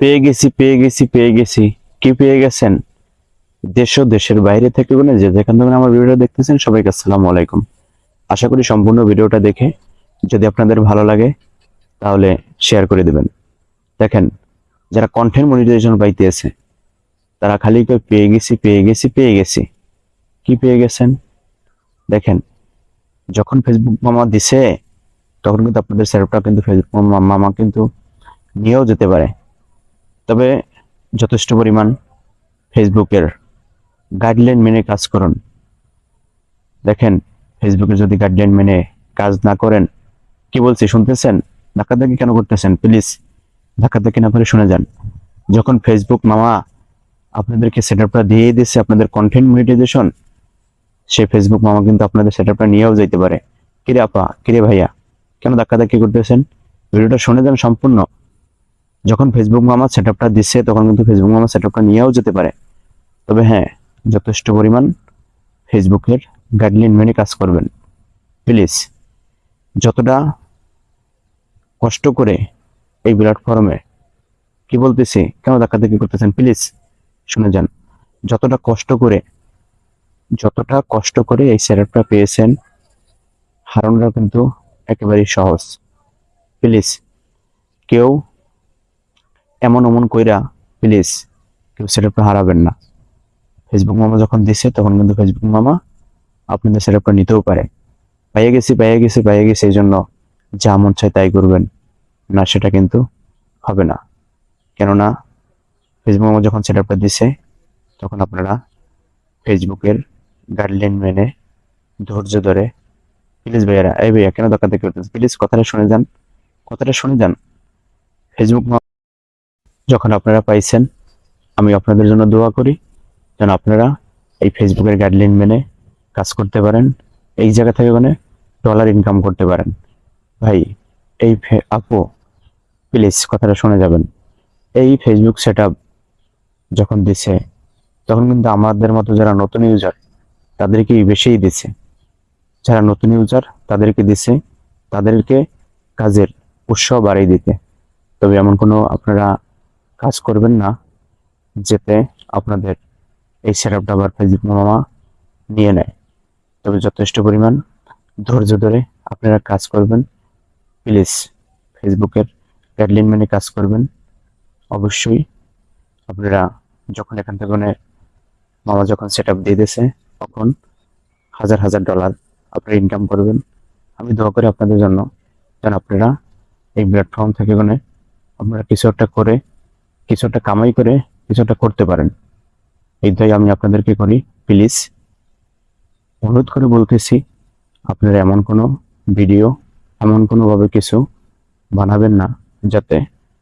পেয়ে গেছি পেয়ে গেছি পেয়ে গেছি। কি পেয়ে গেছেন? দেশ ও দেশের বাইরে থেকে মানে যে যেখান থেকে আমার ভিডিওটা দেখতেছেন, সবাইকে আসসালামু আলাইকুম। আশা করি সম্পূর্ণ ভিডিওটা দেখে যদি আপনাদের ভালো লাগে, তাহলে শেয়ার করে দেবেন। দেখেন, যারা কন্টেন্ট মনিটাইজেশন পাইতে আছে, তারা খালি কই পেয়ে গেছি পেয়ে গেছি পেয়ে গেছি। কি পেয়ে গেছেন? দেখেন, যখন ফেসবুক মামা দিছে, তখন কিন্তু আপনাদের সেটআপটা কিন্তু ফেসবুক মামা কিন্তু নিয়েও যেতে পারে। তবে যথেষ্ট পরিমাণ ফেসবুকের গাইডলাইন মেনে কাজ করুন। দেখেন, ফেসবুকে যদি গাইডলাইন মেনে কাজ না করেন, কি বলছি, শুনতেছেন? ধাক্কাধাক্কি কেন করতেছেন? প্লিজ ধাক্কাধাক্কি না করে শুনে যান। যখন ফেসবুক মামা আপনাদেরকে সেট আপটা দিয়ে দিচ্ছে আপনাদের কন্টেন্ট মনিটাইজেশন সে ফেসবুক মামা কিন্তু আপনাদের সেটআপটা নিয়েও যেতে পারে। কিরে আপা, কিরে ভাইয়া, কেন ধাক্কাধাক্কি করতেছেন? ভিডিওটা শুনে যান সম্পূর্ণ। যখন ফেসবুক মামা সেটআপটা দিচ্ছে তখন কিন্তু ফেসবুক মামা সেটআপটা নিয়েও যেতে পারে। তবে হ্যাঁ যথেষ্ট পরিমাণ ফেসবুকের গাইডলাইন মেনে কাজ করবেন। প্লিজ যতটা কষ্ট করে এই প্ল্যাটফর্মে কি বলতেছি কেন ধাক্কাধাক্কি করতেছেন প্লিজ শুনে যান। যতটা কষ্ট করে, যতটা কষ্ট করে এই সেটআপটা পেয়েছেন, হারানোটা কিন্তু একেবারেই সহজ। প্লিজ কেউ এমন অমন কইরা প্লিজ কেউ সেটআপটা হারাবেন না। ফেসবুক মামা যখন দিছে, তখন কিন্তু ফেসবুক মামা আপনাদের সেটআপটা নিতেও পারে। পাইয়ে গেছি পাইয়ে গেছি পাইয়ে গেছি, এই জন্য যা মন চায় তাই করবেন। না, সেটা কিন্তু হবে না। কেননা ফেসবুক মামা যখন সেটআপটা দিছে, তখন আপনারা ফেসবুকের গাইডলাইন মেনে, ধৈর্য ধরে প্লিজ ভাইয়ারা, এই ভাইয়া কেন দরকার দেখতে প্লিজ কথাটা শুনে যান। কথাটা শুনে যান। ফেসবুক মা- যখন আপনারা পাইছেন, আমি আপনাদের জন্য দোয়া করি যেন আপনারা এই ফেসবুকের গাইডলাইন মেনে কাজ করতে পারেন, এই জায়গা থেকে মানে ডলার ইনকাম করতে পারেন। ভাই, এই আপু প্লিজ কথাটা শুনে যাবেন। এই ফেসবুক সেট যখন দিছে, তখন কিন্তু আমাদের মতো যারা নতুন ইউজার তাদেরকেই বেশিই দিছে। যারা নতুন ইউজার তাদেরকে দিছে, তাদেরকে কাজের উৎসাহ বাড়িয়ে দিতে। তবে এমন কোনো আপনারা কাজ করবেন না, যেতে আপনাদের এই সেটআপটা আবার ফেসবুক মামা নিয়ে নেয়। তবে যথেষ্ট পরিমাণ ধৈর্য ধরে আপনারা কাজ করবেন। প্লিজ ফেসবুকের গাইডলাইন মেনে কাজ করবেন। অবশ্যই আপনারা যখন এখান থেকে মানে মামা যখন সেট আপ দিয়ে দিয়েছে, তখন হাজার হাজার ডলার আপনারা ইনকাম করবেন। আমি দোয়া করি আপনাদের জন্য যেন আপনারা এই প্ল্যাটফর্ম থেকে মানে আপনারা কিছু একটা করে কিছু একটা কামাই করে কিছু একটা করতে পারেন। এই এইটাই আমি আপনাদেরকে করি প্লিজ অনুরোধ করে বলতেছি, আপনারা এমন কোনো ভিডিও এমন কোনোভাবে কিছু বানাবেন না, যাতে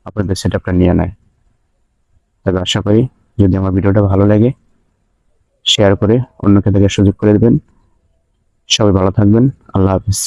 আপনাদের সেট আপটা নিয়ে নেয়। তবে আশা করি যদি আমার ভিডিওটা ভালো লাগে শেয়ার করে অন্যকে দেখার সুযোগ করে দেবেন। সবাই ভালো থাকবেন, আল্লাহ হাফিজ।